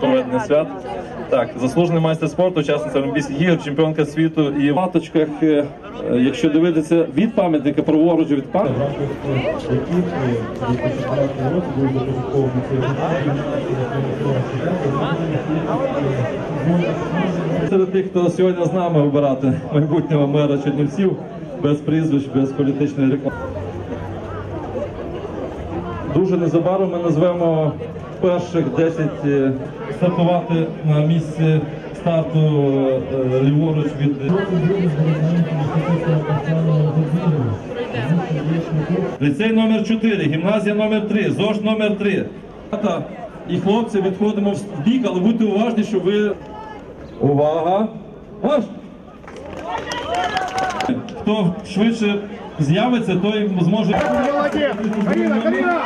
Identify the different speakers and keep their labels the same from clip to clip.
Speaker 1: день проведення свят. Так, заслужений майстер спорту, учасниця Олімпійських ігор, чемпіонка світу і в маточках. е, е, Якщо дивитися від пам'ятника праворуч від пам'ятника. Серед тих, хто сьогодні з нами обирати майбутнього мера Чернівців без прізвищ, без політичної реклами. Дуже незабаром ми назвемо перших 10 е, стартувати на місці старту е, ліворуч від ліцей номер 4, гімназія номер 3, ЗОЖ номер 3. Та І хлопці відходимо в бік, але будьте уважні, щоб ви. Увага! Марш! Хто швидше з'явиться, той зможе. Молодец! Карина, Карина!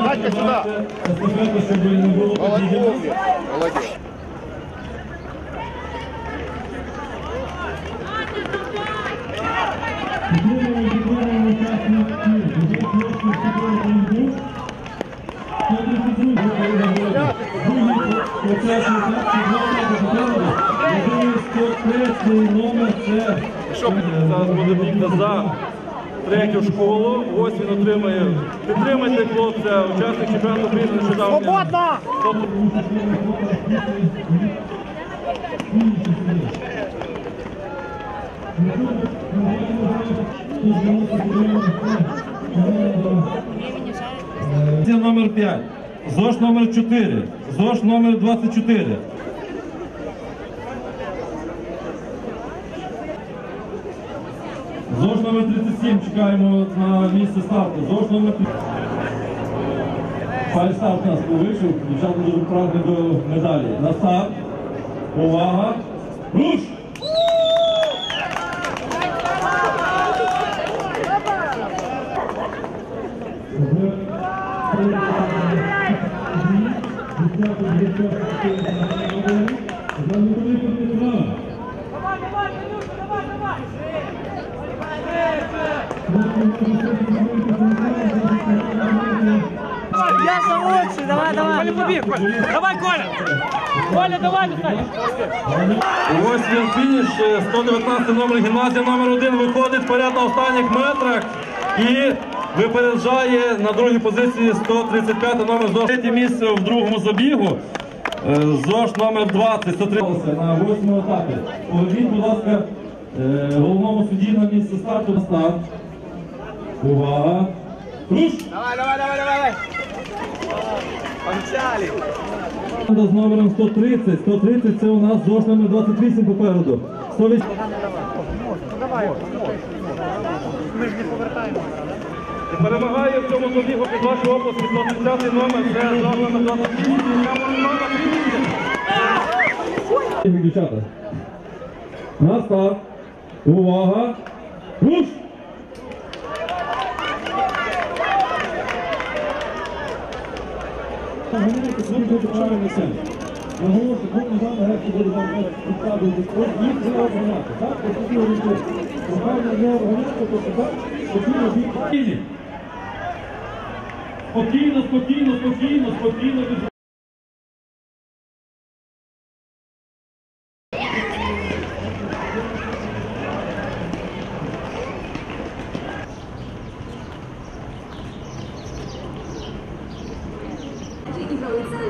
Speaker 1: Надька, сюда. Естафету, щоб не було Молодец! Зараз буде бігти за третю школу. Ось він отримає. Підтримайте хлопця, учасник чемпіонату України нещодавно. Свободно! Це номер 5. ЗОЖ номер 4. ЗОЖ номер 24. 7 чекаємо на місце старту. Зовсім на Фальстарт у нас повищив, дівчата дуже прагне до медалі. На старт. Увага. Руш! Thank you. Я за лучший, давай, давай. Коля, побег, Коля. Давай, Коля. Коля, давай, достань. Ось він фініш, е, 119 номер гімназія номер 1 виходить поряд на останніх метрах і випереджає на другій позиції 135 номер ЗОЖ. Третє місце в другому забігу. Е, ЗОЖ номер 20, 130 на восьмому етапі. Поверніть, будь ласка, е, головному судді на місце старту на старт. Увага! Руш! Давай, давай, давай, давай! Помчали! Команда з номером 130. 130 це у нас ЗОЖ номер 28 попереду. 108. Перемагає в цьому забігу під вашу область 130 номер, це ЗОЖ номер 28. Дівчата. На старт. Увага. Руш! Спокійно, спокійно, спокійно, спокійно. Ігровий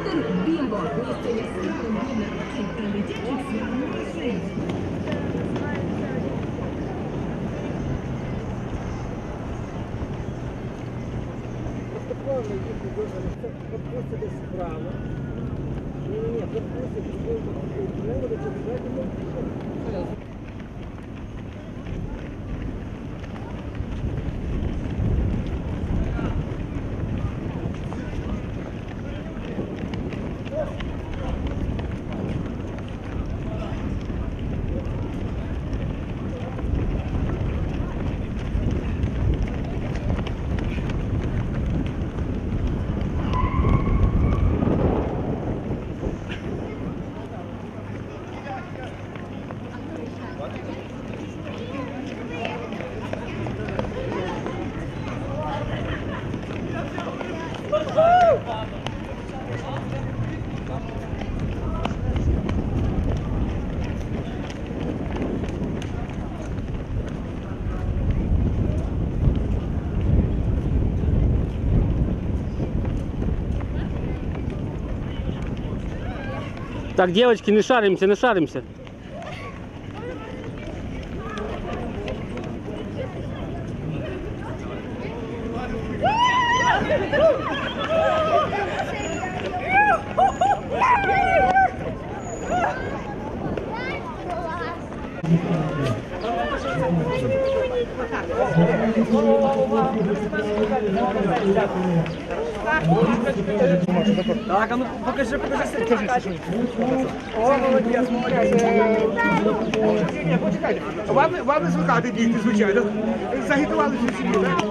Speaker 2: Шутинг бімбо. Місце яскравих більних кін та дитячих святних басейн. Плавно їхати дуже легко, пропустити справа. Ні, ні, ні, пропустити, що ви будете, не будете, не будете, не будете, Так, девочки, не шаримся, не шаримся. Woo!
Speaker 1: Так, а ну покажи, покажи. покажи. О, молодець, молодець. Ні, почекайте. Вам, вам не звикати діти, звичайно. Загітували всі сім'ї, так?